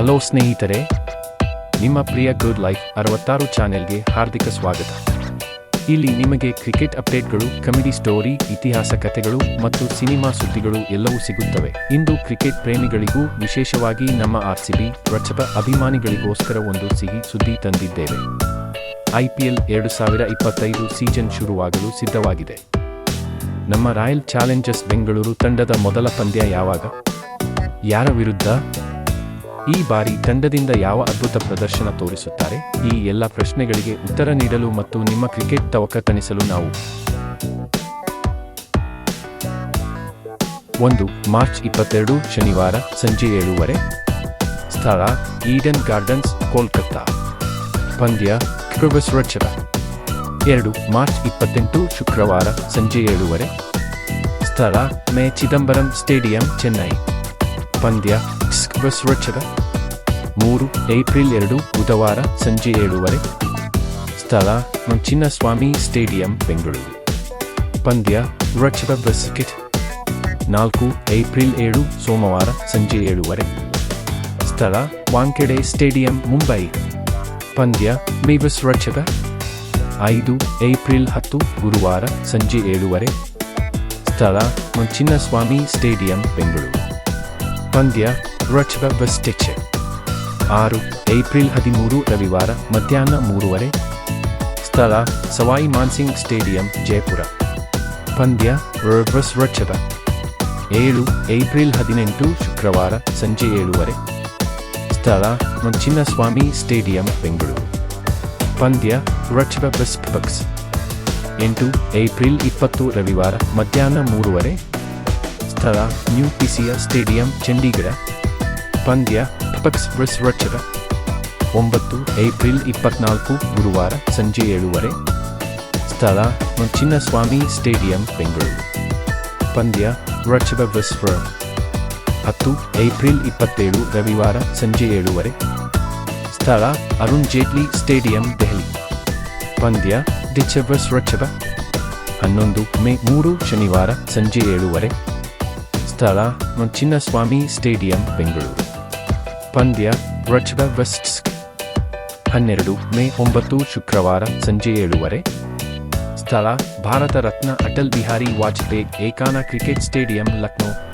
Hello ಸ್ನೇಹಿತರೆ, ನಿಮ್ಮ ಪ್ರಿಯ good life ಅರವತ್ತಾರು ಚಾನೆಲ್ಗೆ ಹಾರ್ದಿಕ ಸ್ವಾಗತ. ಇಲ್ಲಿ ನಿಮಗೆ ಕ್ರಿಕೆಟ್ ಅಪ್ಡೇಟ್ಗಳು, ಕಮಿಡಿ ಸ್ಟೋರಿ, ಇತಿಹಾಸ ಕಥೆಗಳು ಮತ್ತು ಸಿನಿಮಾ ಸುದ್ದಿಗಳು ಎಲ್ಲವೂ ಸಿಗುತ್ತವೆ. ಇಂದು ಕ್ರಿಕೆಟ್ ಪ್ರೇಮಿಗಳಿಗೂ, ವಿಶೇಷವಾಗಿ ನಮ್ಮ ಆರ್ಸಿಬಿ ಪ್ರಚಪ ಅಭಿಮಾನಿಗಳಿಗೋಸ್ಕರ ಒಂದು ಸಿಹಿ ಸುದ್ದಿ ತಂದಿದ್ದೇವೆ. ಐಪಿಎಲ್ ಎರಡು ಸಾವಿರ ಇಪ್ಪತ್ತೈದು ಸೀಸನ್ ಶುರುವಾಗಲು ಸಿದ್ಧವಾಗಿದೆ. ನಮ್ಮ ರಾಯಲ್ ಚಾಲೆಂಜರ್ಸ್ ಬೆಂಗಳೂರು ತಂಡದ ಮೊದಲ ಪಂದ್ಯ ಯಾವಾಗ? ಯಾರ ವಿರುದ್ಧ? ಈ ಬಾರಿ ತಂಡದಿಂದ ಯಾವ ಅದ್ಭುತ ಪ್ರದರ್ಶನ ತೋರಿಸುತ್ತಾರೆ? ಈ ಎಲ್ಲ ಪ್ರಶ್ನೆಗಳಿಗೆ ಉತ್ತರ ನೀಡಲು ಮತ್ತು ನಿಮ್ಮ ಕ್ರಿಕೆಟ್ ತವಕ ತಣಿಸಲು ನಾವು. ಒಂದು, ಮಾರ್ಚ್ ಇಪ್ಪತ್ತೆರಡು, ಶನಿವಾರ, ಸಂಜೆ ಏಳುವರೆ. ಸ್ಥಳ, ಈಡನ್ ಗಾರ್ಡನ್ಸ್, ಕೋಲ್ಕತ್ತಾ. ಪಂದ್ಯ ರಚಕ. ಎರಡು, ಮಾರ್ಚ್ ಇಪ್ಪತ್ತೆಂಟು, ಶುಕ್ರವಾರ, ಸಂಜೆ ಏಳುವರೆ. ಸ್ಥಳ, ಮೇ ಚಿದಂಬರಂ ಸ್ಟೇಡಿಯಂ, ಚೆನ್ನೈ. ಪಂದ್ಯ ಸ್ಕ್ವಸ್ ರಚಕ. ಮೂರು, ಏಪ್ರಿಲ್ ಎರಡು, ಬುಧವಾರ ಸಂಜೆ ಏಳುವರೆ. ಸ್ಥಳ ಚಿನ್ನಸ್ವಾಮಿ ಸ್ಟೇಡಿಯಂ, ಬೆಂಗಳೂರು. ಪಂದ್ಯ ವೃಕ್ಷದ ಬಸ್ಕಿಟ್ ನಾಲ್ಕು, ಏಪ್ರಿಲ್ ಏಳು, ಸೋಮವಾರ ಸಂಜೆ ಏಳುವರೆ. ಸ್ಥಳ, ವಾಂಕೆಡೆ ಸ್ಟೇಡಿಯಂ, ಮುಂಬೈ. ಪಂದ್ಯ, ಮೇಬಸ್ ರಕ್ಷಕ ಐದು, ಏಪ್ರಿಲ್ ಹತ್ತು, ಗುರುವಾರ ಸಂಜೆ ಏಳುವರೆ. ಸ್ಥಳ ಚಿನ್ನಸ್ವಾಮಿ ಸ್ಟೇಡಿಯಂ, ಬೆಂಗಳೂರು. ಪಂದ್ಯ ರಚಕ ಬಸ್ಟಿಚ್ ಆರು, ಏಪ್ರಿಲ್ ಹದಿಮೂರು, ರವಿವಾರ, ಮಧ್ಯಾಹ್ನ ಮೂರುವರೆ. ಸ್ಥಳ, ಸವಾಯಿ ಮಾನ್ಸಿಂಗ್ ಸ್ಟೇಡಿಯಂ, ಜಯಪುರ. ಪಂದ್ಯ ರಚಕ. ಏಳು, ಏಪ್ರಿಲ್ ಹದಿನೆಂಟು, ಶುಕ್ರವಾರ, ಸಂಜೆ ಏಳುವರೆ. ಸ್ಥಳ ಚಿನ್ನಸ್ವಾಮಿ ಸ್ಟೇಡಿಯಂ, ಬೆಂಗಳೂರು. ಪಂದ್ಯ ರಚದ ಬಸ್ ಬಕ್ಸ್ ಎಂಟು, ಏಪ್ರಿಲ್ ಇಪ್ಪತ್ತು, ರವಿವಾರ, ಮಧ್ಯಾಹ್ನ ಮೂರುವರೆ. ಸ್ಥಳ, ನ್ಯೂ ಪಿಸಿಯ ಸ್ಟೇಡಿಯಂ, ಚಂಡೀಗಢ. ಪಂದ್ಯ ಪಕ್ಸ್ ಬ್ರಸ್ ರಚಕ ಒಂಬತ್ತು ಏಪ್ರಿಲ್ ಇಪ್ಪತ್ನಾಲ್ಕು ಗುರುವಾರ ಸಂಜೆ ಏಳುವರೆ, ಸ್ಥಳ ಚಿನ್ನಸ್ವಾಮಿ ಸ್ಟೇಡಿಯಂ, ಬೆಂಗಳೂರು. ಪಂದ್ಯ ರಚಕ ಬ್ರಸ್ ಹತ್ತು ಏಪ್ರಿಲ್ ಇಪ್ಪತ್ತೇಳು ರವಿವಾರ ಸಂಜೆ ಏಳುವರೆ, ಸ್ಥಳ ಅರುಣ್ ಜೇಟ್ಲಿ ಸ್ಟೇಡಿಯಂ, ದೆಹಲಿ. ಪಂದ್ಯ ಡಿಚಬಸ್ ರಚಬ ಹನ್ನೊಂದು ಮೇ ಮೂರು ಶನಿವಾರ ಸಂಜೆ ಏಳುವರೆ, ಸ್ಥಳ ಚಿನ್ನಸ್ವಾಮಿ ಸ್ಟೇಡಿಯಂ, ಬೆಂಗಳೂರು. ಪಂದ್ಯ ರಚಕ ವೆಸ್ಟ್ಸ್. ಹನ್ನೆರಡು ಮೇ ಒಂಬತ್ತು ಶುಕ್ರವಾರ ಸಂಜೆ ಏಳುವರೆ. ಸ್ಥಳ ಭಾರತ ರತ್ನ ಅಟಲ್ ಬಿಹಾರಿ ವಾಜಪೇಯಿ ಏಕಾನ ಕ್ರಿಕೆಟ್ ಸ್ಟೇಡಿಯಂ, ಲಕ್ನೋ.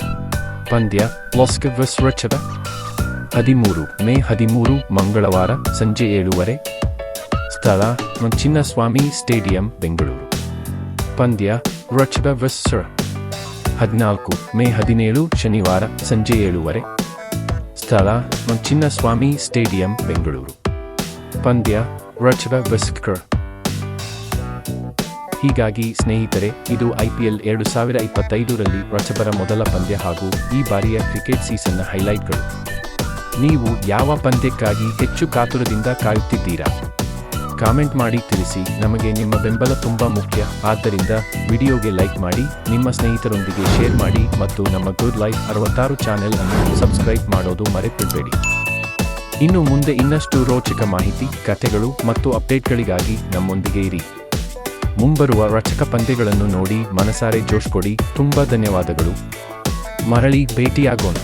ಪಂದ್ಯ ಲಾಸ್ಕ ರಚದ ಹದಿಮೂರು ಮೇ ಹದಿಮೂರು ಮಂಗಳವಾರ ಸಂಜೆ ಏಳುವರೆ. ಸ್ಥಳ ಚಿನ್ನಸ್ವಾಮಿ ಸ್ಟೇಡಿಯಂ, ಬೆಂಗಳೂರು. ಪಂದ್ಯ ರಚದ ವೆಸ್ ಹದಿನಾಲ್ಕು ಮೇ ಹದಿನೇಳು ಶನಿವಾರ ಸಂಜೆ ಏಳುವರೆ. ಸ್ಥಳ ಚಿನ್ನಸ್ವಾಮಿ ಸ್ಟೇಡಿಯಂ ಬೆಂಗಳೂರು ಪಂದ್ಯ ರಚಕ ಬಸ್ಕರ್ ಹೀಗಾಗಿ ಸ್ನೇಹಿತರೆ, ಇದು ಐಪಿಎಲ್ ಎರಡು ಸಾವಿರ ಇಪ್ಪತ್ತೈದರಲ್ಲಿ ರಚಬರ ಮೊದಲ ಪಂದ್ಯ ಹಾಗೂ ಈ ಬಾರಿಯ ಕ್ರಿಕೆಟ್ ಸೀಸನ್ನ ಹೈಲೈಟ್ಗಳು ನೀವು ಯಾವ ಪಂದ್ಯಕ್ಕಾಗಿ ಹೆಚ್ಚು ಕಾತುರದಿಂದ ಕಾಯುತ್ತಿದ್ದೀರಾ? ಕಾಮೆಂಟ್ ಮಾಡಿ ತಿಳಿಸಿ. ನಮಗೆ ನಿಮ್ಮ ಬೆಂಬಲ ತುಂಬ ಮುಖ್ಯ. ಆದ್ದರಿಂದ ವಿಡಿಯೋಗೆ ಲೈಕ್ ಮಾಡಿ, ನಿಮ್ಮ ಸ್ನೇಹಿತರೊಂದಿಗೆ ಶೇರ್ ಮಾಡಿ ಮತ್ತು ನಮ್ಮ ಗುಡ್ ಲೈಫ್ ಅರವತ್ತಾರು ಚಾನೆಲ್ ಅನ್ನು ಸಬ್ಸ್ಕ್ರೈಬ್ ಮಾಡೋದು ಮರೆತಿರಬೇಡಿ. ಇನ್ನು ಮುಂದೆ ಇನ್ನಷ್ಟು ರೋಚಕ ಮಾಹಿತಿ, ಕಥೆಗಳು ಮತ್ತು ಅಪ್ಡೇಟ್ಗಳಿಗಾಗಿ ನಮ್ಮೊಂದಿಗೆ ಇರಿ. ಮುಂಬರುವ ರಚಕ ಪಂದ್ಯಗಳನ್ನು ನೋಡಿ ಮನಸಾರೆ ಜೋಶ್ ಕೊಡಿ. ತುಂಬ ಧನ್ಯವಾದಗಳು. ಮರಳಿ ಭೇಟಿಯಾಗೋಣ.